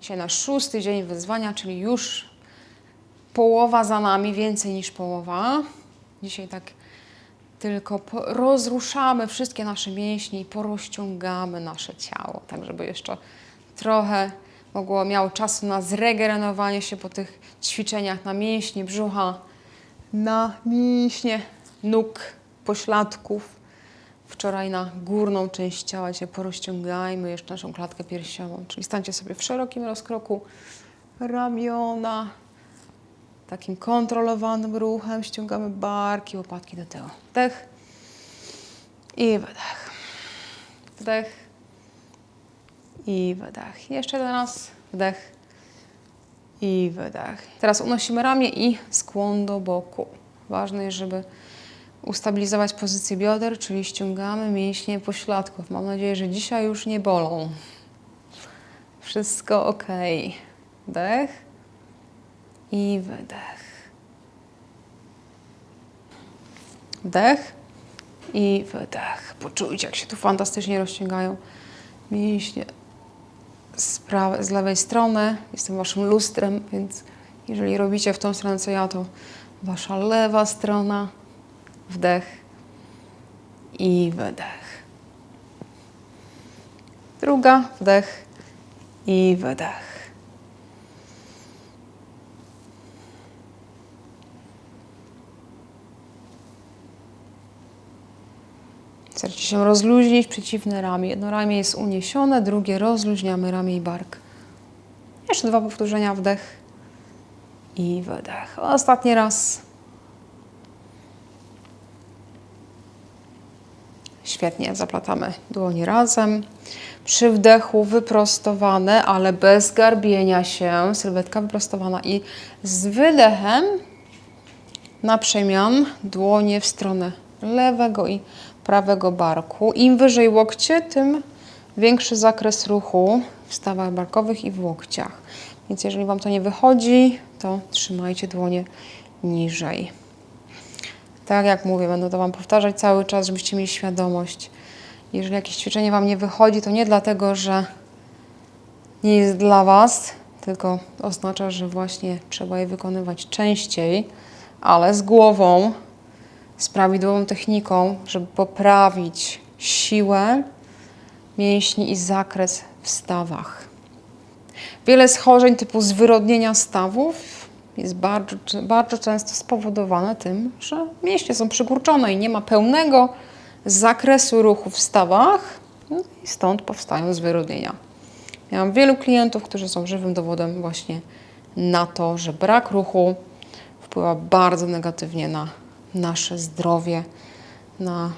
Dzisiaj nasz szósty dzień wyzwania, czyli już połowa za nami, więcej niż połowa. Dzisiaj tak tylko rozruszamy wszystkie nasze mięśnie i porozciągamy nasze ciało, tak żeby jeszcze trochę mogło, miało czasu na zregenerowanie się po tych ćwiczeniach na mięśnie brzucha, na mięśnie nóg, pośladków. Wczoraj na górną część ciała się porozciągajmy jeszcze naszą klatkę piersiową, czyli stańcie sobie w szerokim rozkroku ramiona, takim kontrolowanym ruchem ściągamy barki, łopatki do tyłu. Wdech i wydech. Wdech i wydech. Jeszcze raz. Wdech i wydech. Teraz unosimy ramię i skłon do boku. Ważne jest, żeby ustabilizować pozycję bioder, czyli ściągamy mięśnie pośladków. Mam nadzieję, że dzisiaj już nie bolą. Wszystko ok. Wdech i wydech. Wdech i wydech. Poczujcie, jak się tu fantastycznie rozciągają mięśnie z, prawej, z lewej strony. Jestem waszym lustrem, więc jeżeli robicie w tą stronę co ja, to wasza lewa strona. Wdech i wydech. Druga, wdech i wydech. Starajcie się rozluźnić przeciwne ramię. Jedno ramię jest uniesione, drugie rozluźniamy ramię i bark. Jeszcze dwa powtórzenia, wdech i wydech. Ostatni raz. Świetnie, zaplatamy dłonie razem. Przy wdechu wyprostowane, ale bez garbienia się. Sylwetka wyprostowana i z wydechem na przemian dłonie w stronę lewego i prawego barku. Im wyżej łokcie, tym większy zakres ruchu w stawach barkowych i w łokciach. Więc jeżeli Wam to nie wychodzi, to trzymajcie dłonie niżej. Tak jak mówię, będę to Wam powtarzać cały czas, żebyście mieli świadomość. Jeżeli jakieś ćwiczenie Wam nie wychodzi, to nie dlatego, że nie jest dla Was, tylko oznacza, że właśnie trzeba je wykonywać częściej, ale z głową, z prawidłową techniką, żeby poprawić siłę mięśni i zakres w stawach. Wiele schorzeń typu zwyrodnienia stawów jest bardzo, bardzo często spowodowane tym, że mięśnie są przykurczone i nie ma pełnego zakresu ruchu w stawach no i stąd powstają zwyrodnienia. Miałam wielu klientów, którzy są żywym dowodem właśnie na to, że brak ruchu wpływa bardzo negatywnie na nasze zdrowie, na,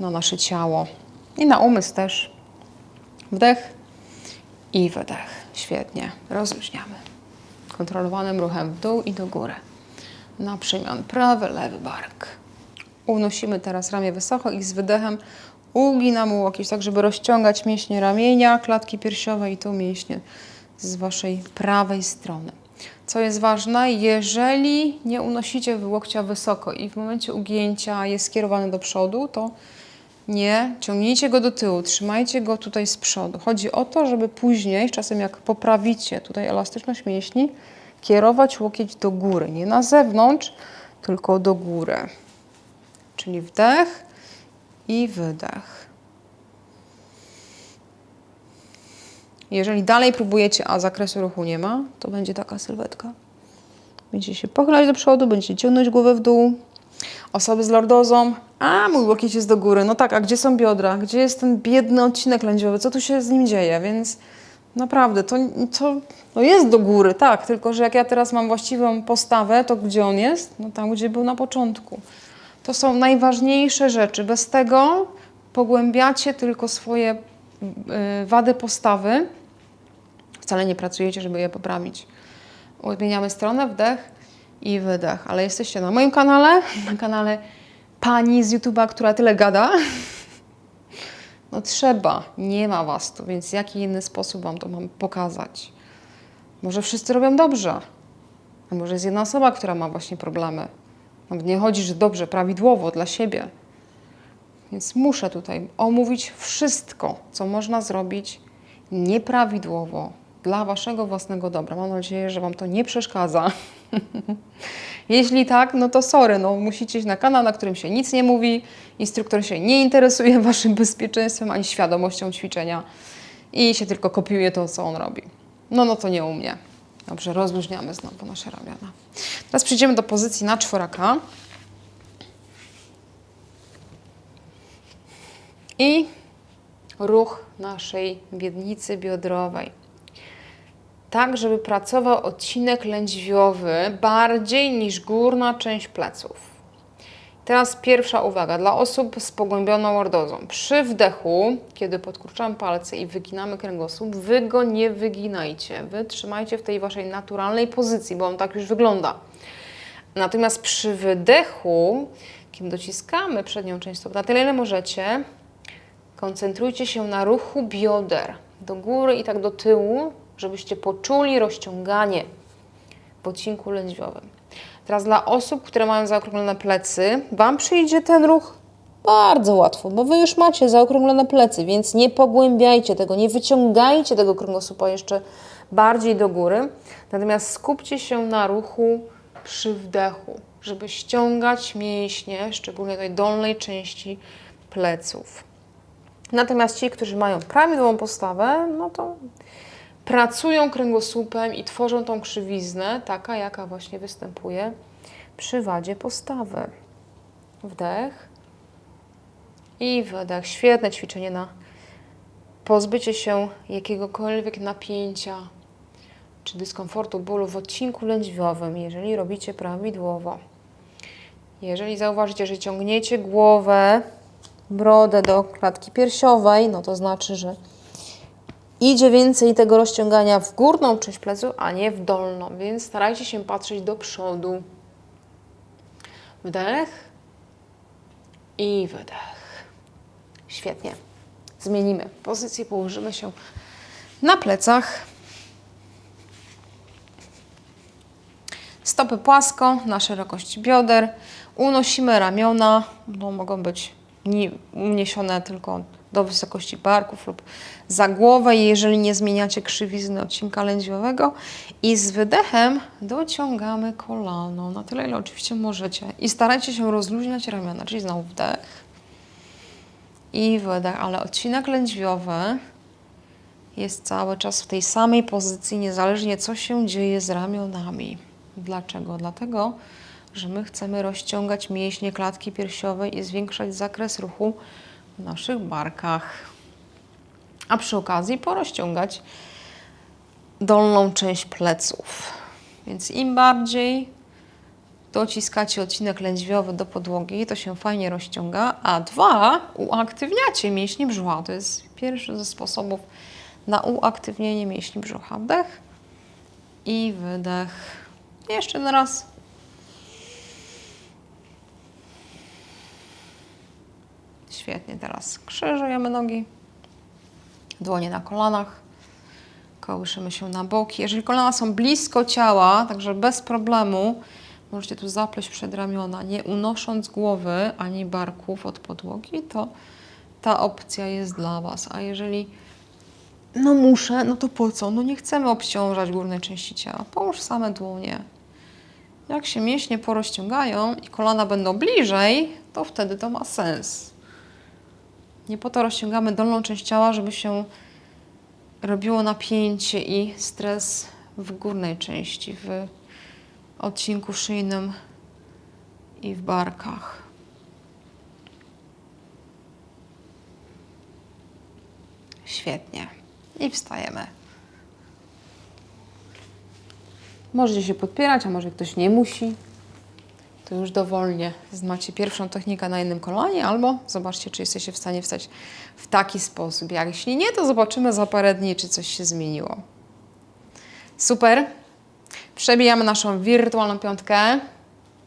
na nasze ciało i na umysł też. Wdech i wydech. Świetnie. Rozluźniamy. Kontrolowanym ruchem w dół i do góry. Na przemian prawy, lewy bark. Unosimy teraz ramię wysoko i z wydechem uginamy łokieć, tak żeby rozciągać mięśnie ramienia, klatki piersiowej i tu mięśnie z waszej prawej strony. Co jest ważne, jeżeli nie unosicie łokcia wysoko i w momencie ugięcia jest skierowany do przodu, to nie ciągnijcie go do tyłu, trzymajcie go tutaj z przodu. Chodzi o to, żeby później, czasem jak poprawicie tutaj elastyczność mięśni, kierować łokieć do góry. Nie na zewnątrz, tylko do góry. Czyli wdech i wydech. Jeżeli dalej próbujecie, a zakresu ruchu nie ma, to będzie taka sylwetka. Będziecie się pochylać do przodu, będziecie ciągnąć głowę w dół. Osoby z lordozą, a mój łokieć jest do góry. No tak, a gdzie są biodra? Gdzie jest ten biedny odcinek lędźwiowy? Co tu się z nim dzieje? Więc naprawdę, to, to no jest do góry, tak, tylko że jak ja teraz mam właściwą postawę, to gdzie on jest? No tam, gdzie był na początku. To są najważniejsze rzeczy. Bez tego pogłębiacie tylko swoje y, wady postawy. Wcale nie pracujecie, żeby je poprawić. Odmieniamy stronę, wdech i wydech. Ale jesteście na moim kanale, na kanale pani z YouTube'a, która tyle gada. No trzeba, nie ma was tu, więc jaki inny sposób wam to mam pokazać? Może wszyscy robią dobrze, a może jest jedna osoba, która ma właśnie problemy. Nawet nie chodzi, że dobrze, prawidłowo dla siebie. Więc muszę tutaj omówić wszystko, co można zrobić nieprawidłowo, dla Waszego własnego dobra. Mam nadzieję, że Wam to nie przeszkadza. Jeśli tak, no to sorry, no musicie iść na kanał, na którym się nic nie mówi, instruktor się nie interesuje Waszym bezpieczeństwem ani świadomością ćwiczenia i się tylko kopiuje to, co on robi. No, no to nie u mnie. Dobrze, rozluźniamy znowu nasze ramiona. Teraz przejdziemy do pozycji na czworaka. I ruch naszej miednicy biodrowej. Tak, żeby pracował odcinek lędźwiowy bardziej niż górna część pleców. Teraz pierwsza uwaga dla osób z pogłębioną lordozą. Przy wdechu, kiedy podkurczamy palce i wyginamy kręgosłup, wy go nie wyginajcie. Wy trzymajcie w tej waszej naturalnej pozycji, bo on tak już wygląda. Natomiast przy wydechu, kiedy dociskamy przednią część stopy, na tyle ile możecie, koncentrujcie się na ruchu bioder do góry i tak do tyłu, żebyście poczuli rozciąganie w odcinku lędźwiowym. Teraz dla osób, które mają zaokrąglone plecy, Wam przyjdzie ten ruch bardzo łatwo, bo Wy już macie zaokrąglone plecy, więc nie pogłębiajcie tego, nie wyciągajcie tego kręgosłupa jeszcze bardziej do góry. Natomiast skupcie się na ruchu przy wdechu, żeby ściągać mięśnie, szczególnie tej dolnej części pleców. Natomiast ci, którzy mają prawidłową postawę, no to pracują kręgosłupem i tworzą tą krzywiznę, taka jaka właśnie występuje przy wadzie postawy. Wdech i wydech. Świetne ćwiczenie na pozbycie się jakiegokolwiek napięcia czy dyskomfortu, bólu w odcinku lędźwiowym, jeżeli robicie prawidłowo. Jeżeli zauważycie, że ciągniecie głowę, brodę do klatki piersiowej, no to znaczy, że idzie więcej tego rozciągania w górną część plecu, a nie w dolną, więc starajcie się patrzeć do przodu. Wdech i wydech. Świetnie. Zmienimy pozycję, położymy się na plecach. Stopy płasko, na szerokość bioder. Unosimy ramiona, no mogą być uniesione tylko do wysokości barków lub za głowę, jeżeli nie zmieniacie krzywizny odcinka lędźwiowego. I z wydechem dociągamy kolano na tyle, ile oczywiście możecie. I starajcie się rozluźniać ramiona, czyli znowu wdech i wydech, ale odcinek lędźwiowy jest cały czas w tej samej pozycji, niezależnie co się dzieje z ramionami. Dlaczego? Dlatego, że my chcemy rozciągać mięśnie klatki piersiowej i zwiększać zakres ruchu w naszych barkach. A przy okazji porozciągać dolną część pleców. Więc im bardziej dociskacie odcinek lędźwiowy do podłogi, to się fajnie rozciąga, a dwa, uaktywniacie mięśnie brzucha. To jest pierwszy ze sposobów na uaktywnienie mięśni brzucha. Wdech i wydech. Jeszcze raz. Świetnie, teraz krzyżujemy nogi, dłonie na kolanach, kołyszymy się na boki. Jeżeli kolana są blisko ciała, także bez problemu, możecie tu zapleść przed ramiona, nie unosząc głowy ani barków od podłogi, to ta opcja jest dla Was. A jeżeli no muszę, no to po co? No nie chcemy obciążać górnej części ciała. Połóż same dłonie. Jak się mięśnie porozciągają i kolana będą bliżej, to wtedy to ma sens. Nie po to rozciągamy dolną część ciała, żeby się robiło napięcie i stres w górnej części, w odcinku szyjnym i w barkach. Świetnie. I wstajemy. Możecie się podpierać, a może ktoś nie musi. To już dowolnie. Macie pierwszą technikę na jednym kolanie, albo zobaczcie, czy jesteście w stanie wstać w taki sposób. Jak jeśli nie, to zobaczymy za parę dni, czy coś się zmieniło. Super. Przebijamy naszą wirtualną piątkę.